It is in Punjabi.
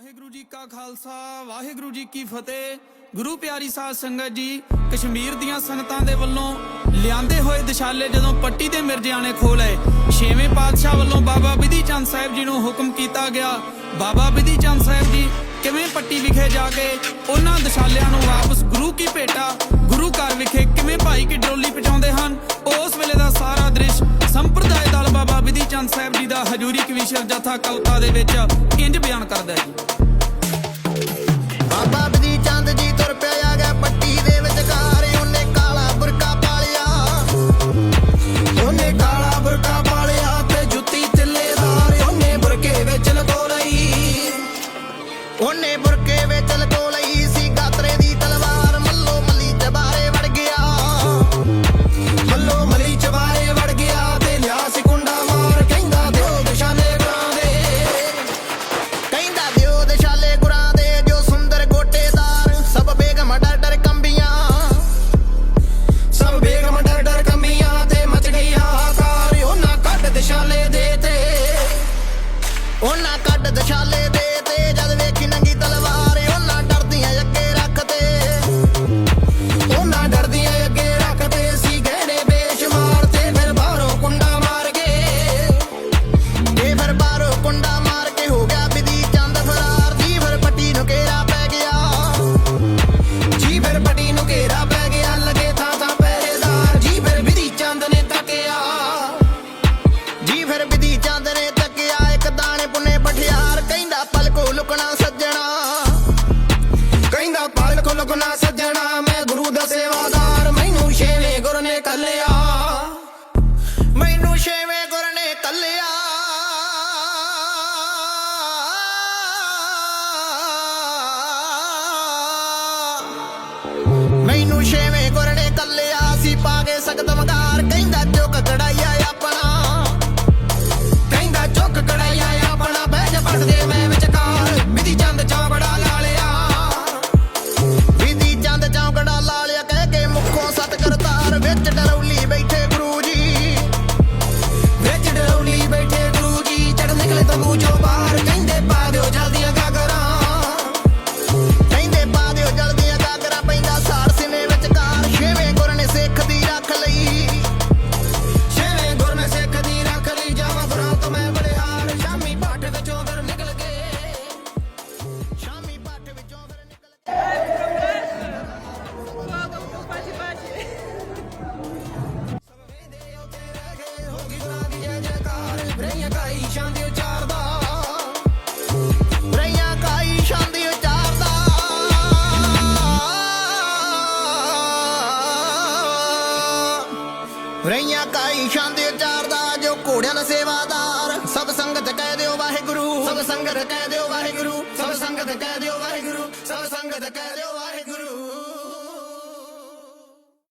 ਵਾਹਿਗੁਰੂ ਜੀ ਕਾ ਖਾਲਸਾ, ਵਾਹਿਗੁਰੂ ਜੀ ਕੀ ਫਤਿਹ। ਗੁਰੂ ਪਿਆਰੀ ਸਾਧ ਸੰਗਤ ਜੀ, ਕਸ਼ਮੀਰ ਦੀਆਂ ਸੰਗਤਾਂ ਦੇ ਵੱਲੋਂ ਲਿਆਂਦੇ ਹੋਏ ਦਿਸ਼ਾਲੇ ਜਦੋਂ ਪੱਟੀ ਦੇ ਮਿਰਜ਼ਿਆਂ ਨੇ ਖੋਲੇ ਛੇਵੇਂ ਪਾਤਸ਼ਾਹ ਵੱਲੋਂ ਬਾਬਾ ਬਿਧੀ ਚੰਦ ਸਾਹਿਬ ਜੀ ਨੂੰ ਹੁਕਮ ਕੀਤਾ ਗਿਆ। ਬਾਬਾ ਬਿਧੀ ਚੰਦ ਸਾਹਿਬ ਜੀ ਕਿਵੇਂ ਪੱਟੀ ਵਿਖੇ ਜਾ ਕੇ ਉਹਨਾਂ ਦਿਸ਼ਾਲਿਆਂ ਨੂੰ ਸਾਹਿਬ ਜੀ ਦਾ ਹਜੂਰੀ ਕਵੀਸ਼ਰ ਜਥਾ ਕਵਤਾ ਦੇ ਵਿੱਚ ਇੰਜ ਬਿਆਨ ਕਰਦਾ ਹੈ ਜੀ। ਬਾਬਾ ਬਦੀ ਚੰਦ ਜੀ ਤੁਰ ਪਿਆ ਆ ਗਿਆ ਪੱਟੀ ਦੇ ਵਿਚਕਾਰ, ਉਹਨੇ ਕਾਲਾ ਬੁਰਕਾ ਪਾਲਿਆ। ਉਹਨੇ ਕਾਲਾ ਬੁਰਕਾ ਪਾਲਿਆ ਤੇ ਜੁੱਤੀ ਤਿੱਲੇਦਾਰ ਉਹਨੇ ਬੁਰਕੇ ਵਿੱਚ ਲਗੋ ਲਈ। ਉਹਨੇ ਲੁਕਣਾ ਸੱਜਣਾ। ਕਹਿੰਦਾ ਪਲਕੋ ਲੁਕਣਾ ਸੱਜਣਾ, ਮੈਂ ਗੁਰੂ ਦਾ ਸੇਵਾਦਾਰ। ਮੈਨੂੰ ਛੇਵੇਂ ਗੁਰ ਨੇ ਕੱਲਿਆ। ਮੈਨੂੰ ਛੇਵੇਂ ਗੁਰ ਨੇ ਕੱਲਿਆ। ਮੈਨੂੰ ਛੇਵੇਂ ਗੁਰ ਰਈਆਂ ਕਾਈ ਜੋ ਘੋੜਿਆਂ ਦਾ ਸੇਵਾਦਾਰ, ਸਭ ਸੰਗਤ ਕਹਿ ਦਿਓ ਵਾਹਿਗੁਰੂ, ਸਭ ਸੰਗਤ ਕਹਿ ਦਿਓ ਵਾਹਿਗੁਰੂ, ਸਭ ਸੰਗਤ ਕਹਿ ਦਿਓ ਵਾਹਿਗੁਰੂ, ਸਭ ਸੰਗਤ ਕਹਿ ਦਿਓ